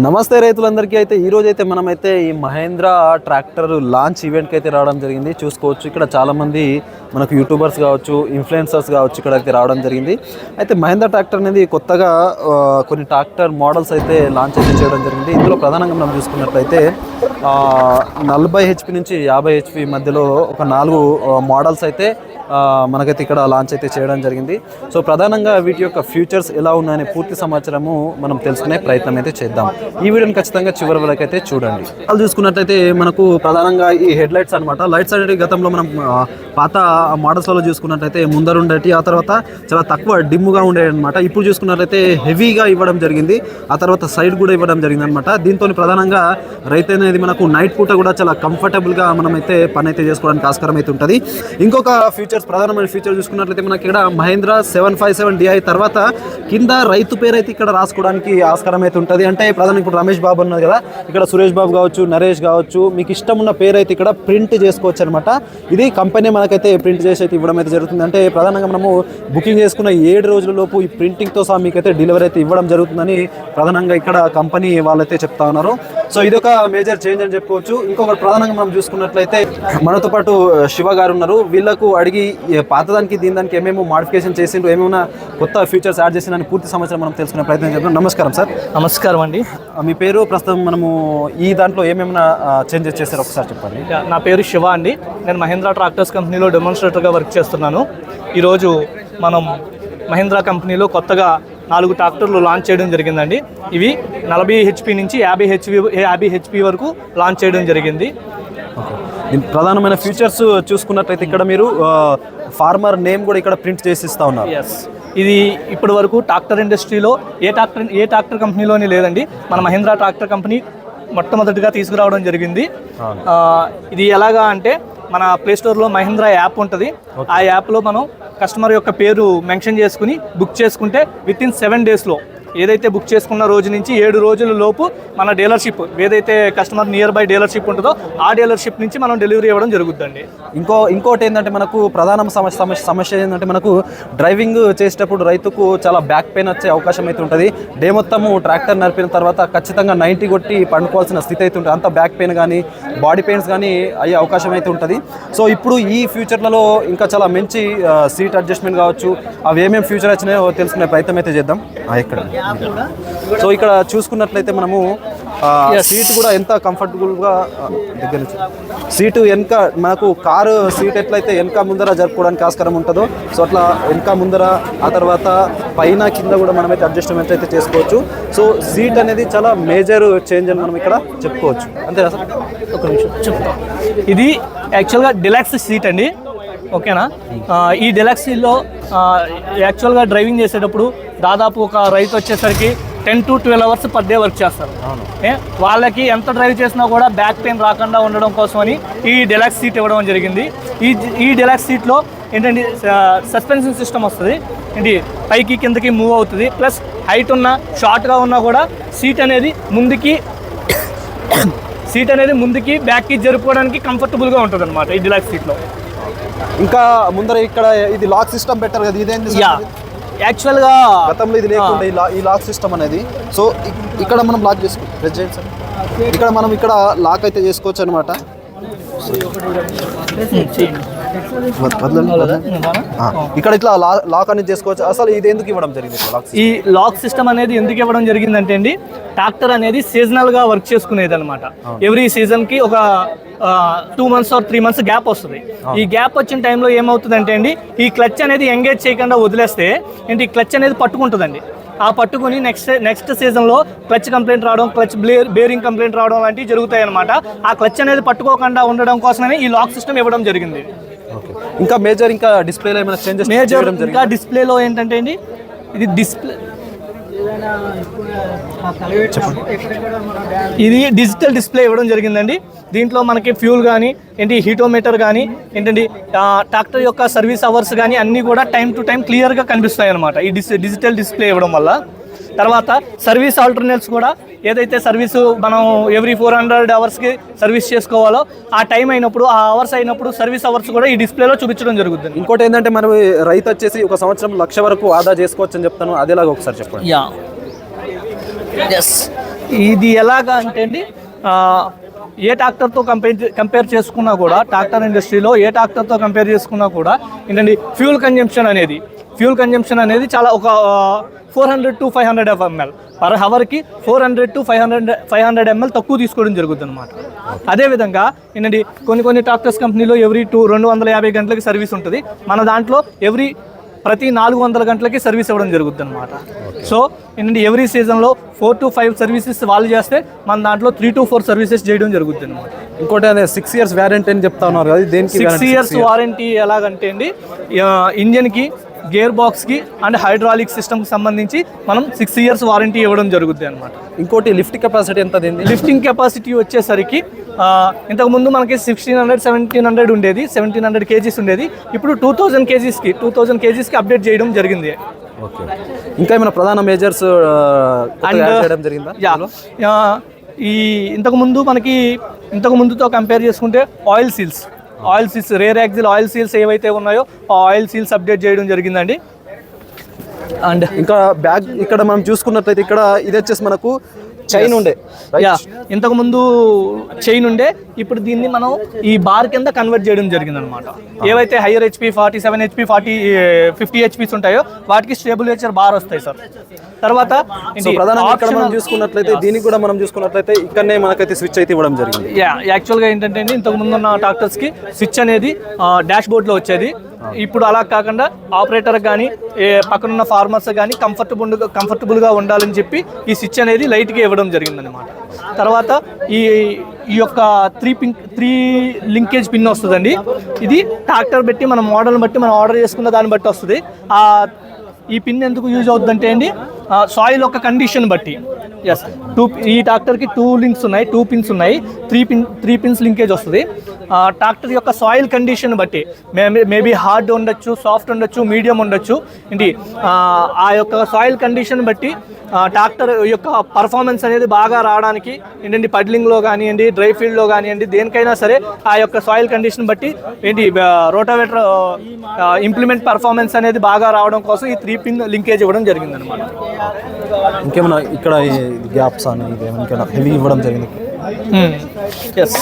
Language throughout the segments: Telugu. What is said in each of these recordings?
నమస్తే రైతులందరికీ అయితే ఈ రోజు అయితే మనమైతే ఈ మహేంద్ర ట్రాక్టర్ లాంచ్ ఈవెంట్కి అయితే రావడం జరిగింది. చూసుకోవచ్చు ఇక్కడ చాలామంది మనకు యూట్యూబర్స్ కావచ్చు ఇన్ఫ్లుయెన్సర్స్ కావచ్చు ఇక్కడ అయితే రావడం జరిగింది. అయితే మహేంద్ర ట్రాక్టర్ అనేది కొత్తగా కొన్ని ట్రాక్టర్ మోడల్స్ అయితే లాంచ్ అయితే చేయడం జరిగింది. ఇందులో ప్రధానంగా మనం చూసుకున్నట్లయితే నలభై హెచ్పి నుంచి యాభై హెచ్పి మధ్యలో ఒక నాలుగు మోడల్స్ అయితే మనకైతే ఇక్కడ లాంచ్ అయితే చేయడం జరిగింది. సో ప్రధానంగా వీటి యొక్క ఫ్యూచర్స్ ఎలా ఉన్నాయనే పూర్తి సమాచారము మనం తెలుసుకునే ప్రయత్నం అయితే చేద్దాం. ఈ వీడియోని ఖచ్చితంగా చివరి వరకు అయితే చూడండి. వాళ్ళు చూసుకున్నట్లయితే మనకు ప్రధానంగా ఈ హెడ్ లైట్స్ అనమాట లైట్స్ అనేవి గతంలో మనం పాత మోడల్స్లో చూసుకున్నట్లయితే ముందరుండేటి ఆ తర్వాత చాలా తక్కువ డిమ్గా ఉండేవి అనమాట ఇప్పుడు చూసుకున్నట్లయితే హెవీగా ఇవ్వడం జరిగింది. ఆ తర్వాత సైడ్ కూడా ఇవ్వడం జరిగింది అనమాట దీంతో ప్రధానంగా రైతు అనేది మనకు నైట్ పూట కూడా చాలా కంఫర్టబుల్గా మనం అయితే పని అయితే చేసుకోవడానికి ఆస్కారం అయితే ఉంటుంది. ఇంకొక ఫ్యూచర్ ఫీచర్స్ ప్రధానమైన ఫీచర్ చూసుకున్నట్లయితే మనకి ఇక్కడ Mahindra seven five seven DI తర్వాత కింద రైతు పేరు అయితే ఇక్కడ రాసుకోవడానికి ఆస్కారం అయితే ఉంటుంది. అంటే ప్రధాన ఇప్పుడు రమేష్ బాబు ఉన్నది కదా ఇక్కడ సురేష్ బాబు కావచ్చు నరేష్ కావచ్చు మీకు ఇష్టం ఉన్న పేరు అయితే ఇక్కడ ప్రింట్ చేసుకోవచ్చు అనమాట ఇది కంపెనీ మనకైతే ప్రింట్ చేసి అయితే ఇవ్వడం అయితే జరుగుతుంది. అంటే ప్రధానంగా మనము బుకింగ్ చేసుకున్న ఏడు రోజుల లోపు ఈ ప్రింటింగ్తో సహా మీకైతే డెలివరీ అయితే ఇవ్వడం జరుగుతుందని ప్రధానంగా ఇక్కడ కంపెనీ వాళ్ళైతే చెప్తా ఉన్నారు. సో ఇది ఒక మేజర్ చేంజ్ అని చెప్పుకోవచ్చు. ఇంకొక ప్రధానంగా మనం చూసుకున్నట్లయితే మనతో పాటు శివ గారు ఉన్నారు. వీళ్ళకు అడిగి ఏ పాతదానికి దీని దానికి ఏమేమో మాడిఫికేషన్ చేసిండ్రు ఏమైనా కొత్త ఫీచర్స్ యాడ్ చేసిన పూర్తి సమాచారం మనం తెలుసుకునే ప్రయత్నం చేద్దాం. నమస్కారం సార్. నమస్కారం అండి. మీ పేరు ప్రస్తుతం మనము ఈ దాంట్లో ఏమేమైనా చేంజెస్ చేశారో ఒకసారి చెప్పండి. నా పేరు శివ అండి. నేను మహేంద్ర ట్రాక్టర్స్ కంపెనీలో డెమాన్స్ట్రేటర్గా వర్క్ చేస్తున్నాను. ఈరోజు మనం మహేంద్ర కంపెనీలో కొత్తగా నాలుగు ట్రాక్టర్లు లాంచ్ చేయడం జరిగిందండి. ఇవి నలభై హెచ్పి నుంచి యాభై హెచ్పి యాభై హెచ్పి వరకు లాంచ్ చేయడం జరిగింది. ప్రధానమైన ఫీచర్స్ చూసుకున్నట్లయితే ఇక్కడ మీరు ఫార్మర్ నేమ్ కూడా ఇక్కడ ప్రింట్ చేసి ఇస్తా ఉన్నారు ఇది ఇప్పటి వరకు ట్రాక్టర్ ఇండస్ట్రీలో ఏ ట్రాక్టర్ ఏ ట్రాక్టర్ కంపెనీలోని లేదండి. మన మహేంద్ర ట్రాక్టర్ కంపెనీ మొట్టమొదటిగా తీసుకురావడం జరిగింది. ఇది ఎలాగా అంటే మన ప్లే స్టోర్లో మహేంద్ర యాప్ ఉంటుంది. ఆ యాప్లో మనం కస్టమర్ యొక్క పేరు మెన్షన్ చేసుకుని బుక్ చేసుకుంటే విత్ ఇన్ సెవెన్ డేస్లో ఏదైతే బుక్ చేసుకున్న రోజు నుంచి ఏడు రోజుల లోపు మన డీలర్షిప్ ఏదైతే కస్టమర్ నియర్ బై డీలర్షిప్ ఉంటుందో ఆ డీలర్షిప్ నుంచి మనం డెలివరీ ఇవ్వడం జరుగుతుందండి. ఇంకో ఇంకోటి ఏంటంటే మనకు ప్రధాన సమస్య సమస్య ఏంటంటే మనకు డ్రైవింగ్ చేసేటప్పుడు రైతుకు చాలా బ్యాక్ పెయిన్ వచ్చే అవకాశం అయితే ఉంటుంది. డే మొత్తము ట్రాక్టర్ నడిపిన తర్వాత ఖచ్చితంగా నైంటీ కొట్టి పండుకోవాల్సిన స్థితి అయితే ఉంటుంది. అంత బ్యాక్ పెయిన్ కానీ బాడీ పెయిన్స్ కానీ అయ్యే అవకాశం అయితే ఉంటుంది. సో ఇప్పుడు ఈ ఫ్యూచర్లలో ఇంకా చాలా మంచి సీట్ అడ్జస్ట్మెంట్ కావచ్చు. అవి ఏమేమి ఫ్యూచర్ వచ్చినాయో తెలుసుకునే ప్రయత్నం అయితే చేద్దాం. ఇక్కడ. సో ఇక్కడ చూసుకున్నట్లయితే మనము సీట్ కూడా ఎంత కంఫర్టబుల్గా దగ్గర నుంచి. సీటు వెనక మనకు కారు సీట్ ఎట్లయితే వెనక ముందర జరుపుకోవడానికి ఆస్కారం ఉంటుందో సో అట్లా వెనక ముందర ఆ తర్వాత పైన కింద కూడా మనమైతే అడ్జస్ట్మెంట్ అయితే చేసుకోవచ్చు. సో సీట్ అనేది చాలా మేజర్ చేంజ్ అని మనం ఇక్కడ చెప్పుకోవచ్చు. అంతేనా సార్? ఒక నిమిషం చెప్తా. ఇది యాక్చువల్గా డిలాక్స్ సీట్ అండి. ఓకేనా ఆ, ఈ డిలాక్సీలో యాక్చువల్గా డ్రైవింగ్ చేసేటప్పుడు దాదాపు ఒక రైతు వచ్చేసరికి ten to twelve hours per day work చేస్తారు. వాళ్ళకి ఎంత డ్రైవ్ చేసినా కూడా బ్యాక్ పెయిన్ రాకుండా ఉండడం కోసమని ఈ డిలాక్స్ సీట్ ఇవ్వడం జరిగింది. ఈ ఈ డిలాక్స్ సీట్లో ఏంటంటే సస్పెన్షన్ సిస్టమ్ వస్తుంది. ఏంటి పైకి కిందకి మూవ్ అవుతుంది. ప్లస్ హైట్ ఉన్న షార్ట్గా ఉన్నా కూడా సీట్ అనేది ముందుకి సీట్ అనేది ముందుకి బ్యాక్కి జరుపుకోవడానికి కంఫర్టబుల్గా ఉంటుంది అనమాట ఈ డిలాక్స్ సీట్లో. ఇంకా ముందర ఇక్కడ ఇది లాక్ సిస్టమ్ పెట్టారు కదా ఇదేంటి యాక్చువల్గా గతంలో ఇది లేకుండా ఈ లాక్ సిస్టమ్ అనేది. సో ఇక్కడ మనం లాక్ చేసుకో ప్రెస్ చేయండి సార్. ఇక్కడ మనం ఇక్కడ లాక్ అయితే చేసుకోవచ్చు అనమాట ఇక్కడ ఇట్లా లాక్ అనేది చేసుకోవచ్చు. అసలు ఇది ఎందుకు ఇవ్వడం జరిగింది ఈ లాక్ సిస్టమ్ అనేది ఎందుకు ఇవ్వడం జరిగిందంటే అండి ట్రాక్టర్ అనేది సీజనల్గా వర్క్ చేసుకునేది అనమాట ఎవ్రీ సీజన్కి ఒక two months or three months gap వస్తుంది. ఈ గ్యాప్ వచ్చిన టైంలో ఏమవుతుందంటే అండి ఈ క్లచ్ అనేది ఎంగేజ్ చేయకుండా వదిలేస్తే ఏంటి ఈ క్లచ్ అనేది పట్టుకుంటుందండి. ఆ పట్టుకుని నెక్స్ట్ నెక్స్ట్ సీజన్లో క్లచ్ కంప్లైంట్ రావడం క్లచ్ బ్లేర్ బేరింగ్ కంప్లైంట్ రావడం లాంటివి జరుగుతాయి అనమాట ఆ క్లచ్ అనేది పట్టుకోకుండా ఉండడం కోసమే ఈ లాక్ సిస్టమ్ ఇవ్వడం జరిగింది. ఇంకా మేజర్ ఇంకా డిస్ప్లేలో ఏమైనా చేంజెస్ మేజర్ ఇంకా డిస్ప్లేలో ఏంటంటే అండి ఇది డిస్ప్లే ఇది డిజిటల్ డిస్ప్లే ఇవ్వడం జరిగిందండి. దీంట్లో మనకి ఫ్యూల్ కానీ ఏంటి హీటోమీటర్ కానీ ఏంటంటే ఆ, ట్రాక్టర్ యొక్క సర్వీస్ అవర్స్ కానీ అన్నీ కూడా టైం టు టైం క్లియర్గా కనిపిస్తాయి అనమాట ఈ డిస్ డిజిటల్ డిస్ప్లే ఇవ్వడం వల్ల. తర్వాత సర్వీస్ ఆల్టర్నేట్స్ కూడా ఏదైతే సర్వీసు మనం ఎవ్రీ ఫోర్ హండ్రెడ్ అవర్స్కి సర్వీస్ చేసుకోవాలో ఆ టైం అయినప్పుడు ఆ అవర్స్ అయినప్పుడు సర్వీస్ అవర్స్ కూడా ఈ డిస్ప్లేలో చూపించడం జరుగుతుంది. ఇంకోటి ఏంటంటే మనం రైతు వచ్చేసి ఒక సంవత్సరం లక్ష వరకు ఆదా చేసుకోవచ్చు అని చెప్తాను. అదేలాగా ఒకసారి చెప్పండి. యా. ఎస్ ఇది ఎలాగా అంటే అండి ఏ ట్రాక్టర్తో కంపేర్ కంపేర్ చేసుకున్నా కూడా ట్రాక్టర్ ఇండస్ట్రీలో ఏ ట్రాక్టర్తో కంపేర్ చేసుకున్నా కూడా ఏంటండి ఫ్యూల్ కన్జంప్షన్ అనేది ఫ్యూల్ కన్జంప్షన్ అనేది చాలా ఒక four hundred to five hundred ml per హవర్కి four hundred to five hundred five hundred ml తక్కువ తీసుకోవడం జరుగుతుంది అనమాట అదేవిధంగా ఏంటండి కొన్ని కొన్ని ట్రాక్టర్స్ కంపెనీలో ఎవ్రీ టూ రెండు వందల యాభై గంటలకి సర్వీస్ ఉంటుంది. మన దాంట్లో ఎవ్రీ ప్రతి నాలుగు వందల గంటలకి సర్వీస్ ఇవ్వడం జరుగుతుంది అనమాట సో ఏంటంటే ఎవ్రీ సీజన్లో ఫోర్ టు ఫైవ్ సర్వీసెస్ వాళ్ళు చేస్తే మన దాంట్లో త్రీ టు ఫోర్ సర్వీసెస్ చేయడం జరుగుతుంది అనమాట ఇంకోటి అదే సిక్స్ ఇయర్స్ వ్యారంటీ అని చెప్తా ఉన్నారు సిక్స్? ఇయర్స్ వారంటీ ఎలాగంటే అండి ఇంజన్కి గేర్ బాక్స్కి అండ్ హైడ్రాలిక్ సిస్టమ్కి సంబంధించి మనం సిక్స్ ఇయర్స్ వారంటీ ఇవ్వడం జరుగుతుంది అనమాట ఇంకోటి లిఫ్ట్ కెపాసిటీ ఎంత లిఫ్టింగ్ కెపాసిటీ వచ్చేసరికి ఇంతకుముందు మనకి సిక్స్టీన్ హండ్రెడ్ సెవెంటీన్ హండ్రెడ్ ఉండేది సెవెంటీన్ హండ్రెడ్ కేజీస్ ఉండేది. ఇప్పుడు టూ థౌజండ్ కేజీస్కి టూ థౌజండ్ కేజీస్కి అప్డేట్ చేయడం జరిగింది. ఓకే. ఇంకా ఏమైనా ప్రధాన మేజర్స్ అండ్ చేయడం జరిగిందా? ఈ ఇంతకు ముందు మనకి ఇంతకు ముందుతో కంపేర్ చేసుకుంటే oil seals. Oil seals rear axle oil seals ఏవైతే ఉన్నాయో ఆ ఆయిల్ సీల్స్ అప్డేట్ చేయడం జరిగిందండి. అండ్ ఇంకా బ్యాగ్ ఇక్కడ మనం చూసుకున్నట్లయితే ఇక్కడ ఇది వచ్చేసి మనకు చైన్ ఉండే. ఇంతకు ముందు చైన్ ఉండే. ఇప్పుడు దీన్ని మనం ఈ బార్ కింద కన్వర్ట్ చేయడం జరిగింది అనమాట ఏవైతే higher HP forty seven HP forty fifty HPs ఉంటాయో వాటికి స్టేబులైజర్ బార్ వస్తాయి సార్. తర్వాత మనం చూసుకున్నట్లయితే దీనికి కూడా మనం చూసుకున్నట్లయితే ఇక్కడనే మనకైతే స్విచ్ అయితే ఇవ్వడం జరిగింది. యా యాక్చువల్గా ఏంటంటే ఇంతకు ముందు ఉన్న ట్రాక్టర్స్కి స్విచ్ అనేది డాష్ బోర్డ్లో వచ్చేది. ఇప్పుడు అలా కాకుండా ఆపరేటర్ కానీ పక్కనున్న ఫార్మర్స్ కానీ కంఫర్టబుల్ కంఫర్టబుల్గా ఉండాలని చెప్పి ఈ స్విచ్ అనేది లైట్గా ఇవ్వడం జరిగిందనమాట తర్వాత ఈ ఈ యొక్క three pin three linkage pin వస్తుందండి. ఇది ట్రాక్టర్ బట్టి మన మోడల్ బట్టి మనం ఆర్డర్ చేసుకున్న దాన్ని బట్టి వస్తుంది. ఆ ఈ పిన్ ఎందుకు యూజ్ అవుతుందంటే అండి సాయిల్ యొక్క కండిషన్ బట్టి. ఎస్ టూ ఈ ట్రాక్టర్కి టూ లింక్స్ ఉన్నాయి టూ పిన్స్ ఉన్నాయి. Three pin three pins linkage వస్తుంది. ట్రాక్టర్ యొక్క సాయిల్ కండిషన్ బట్టి. మేబీ హార్డ్ ఉండొచ్చు సాఫ్ట్ ఉండొచ్చు మీడియం ఉండొచ్చు. ఏంటి? ఆ, యొక్క సాయిల్ కండిషన్ బట్టి ట్రాక్టర్ యొక్క పర్ఫార్మెన్స్ అనేది బాగా రావడానికి ఏంటంటే పడ్లింగ్లో కానివ్వండి డ్రై ఫీల్డ్లో కానివ్వండి దేనికైనా సరే ఆ యొక్క సాయిల్ కండిషన్ బట్టి ఏంటి రోటావేటర్ ఇంప్లిమెంట్ పర్ఫార్మెన్స్ అనేది బాగా రావడం కోసం ఈ త్రీ పిన్ లింకేజ్ ఇవ్వడం జరిగిందనమాట ఇంకేమైనా ఇక్కడ గ్యాప్స్ అని ఇంకేమైనా హెవీ ఇవ్వడం జరిగింది? ఎస్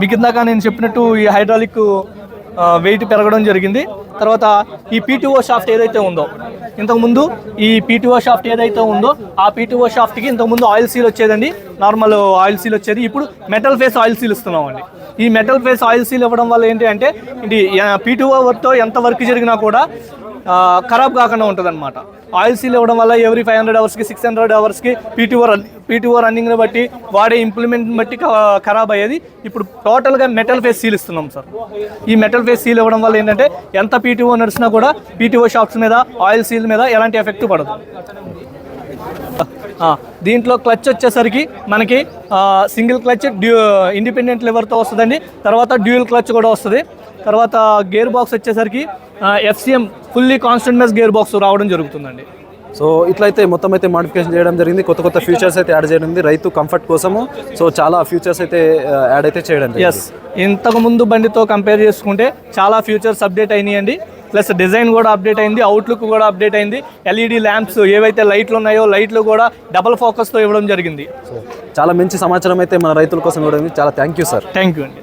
మీకు ఇందాక నేను చెప్పినట్టు ఈ హైడ్రాలిక్ వెయిట్ పెరగడం జరిగింది. తర్వాత ఈ పీటీఓ షాఫ్ట్ ఏదైతే ఉందో ఇంతకుముందు ఈ పీటీఓ షాఫ్ట్ ఏదైతే ఉందో ఆ పీటీఓ షాఫ్ట్కి ఇంతకుముందు ఆయిల్ సీల్ వచ్చేదండి. నార్మల్ ఆయిల్ సీల్ వచ్చేది. ఇప్పుడు మెటల్ ఫేస్ ఆయిల్ సీల్ ఇస్తున్నామండి. ఈ మెటల్ ఫేస్ ఆయిల్ సీల్ ఇవ్వడం వల్ల ఏంటి అంటే ఇది పీటీఓ వర్క్తో ఎంత వర్క్ జరిగినా కూడా ఖరాబ్ కాకుండా ఉంటుంది అనమాట ఆయిల్ సీల్ ఇవ్వడం వల్ల ఎవ్రీ ఫైవ్ హండ్రెడ్ అవర్స్కి సిక్స్ హండ్రెడ్ అవర్స్కి పీటీఓ రన్ పీటీఓ రన్నింగ్ని బట్టి వాడే ఇంప్లిమెంట్ని బట్టి ఖరాబ్ అయ్యేది. ఇప్పుడు టోటల్గా మెటల్ ఫేస్ సీల్ ఇస్తున్నాం సార్ ఈ మెటల్ ఫేస్ సీల్ ఇవ్వడం వల్ల ఏంటంటే ఎంత పీటీఓ నడిచినా కూడా పీటీఓ షాప్స్ మీద ఆయిల్ సీల్ మీద ఎలాంటి ఎఫెక్ట్ పడదు. దీంట్లో క్లచ్ వచ్చేసరికి మనకి సింగిల్ క్లచ్ డ్యూ ఇండిపెండెంట్ లివర్తో వస్తుందండి. తర్వాత డ్యూయల్ క్లచ్ కూడా వస్తుంది. తర్వాత గేర్ బాక్స్ వచ్చేసరికి FCM fully constant mesh gear box రావడం జరుగుతుందండి. సో ఇట్లయితే మొత్తం అయితే మాడిఫికేషన్ చేయడం జరిగింది. కొత్త కొత్త ఫీచర్స్ అయితే యాడ్ చేయడం రైతు కంఫర్ట్ కోసము. సో చాలా ఫీచర్స్ అయితే యాడ్ అయితే చేయడం ఎస్ ఇంతకు ముందు బండితో కంపేర్ చేసుకుంటే చాలా ఫీచర్స్ అప్డేట్ అయినాయండి. ప్లస్ డిజైన్ కూడా అప్డేట్ అయింది. అవుట్లుక్ కూడా అప్డేట్ అయింది. ఎల్ఈడి ల్యాంప్స్ ఏవైతే లైట్లు ఉన్నాయో లైట్లు కూడా డబల్ ఫోకస్తో ఇవ్వడం జరిగింది. సో చాలా మంచి సమాచారం అయితే మన రైతుల కోసం ఇవ్వడం. చాలా thank you sir thank you అండి.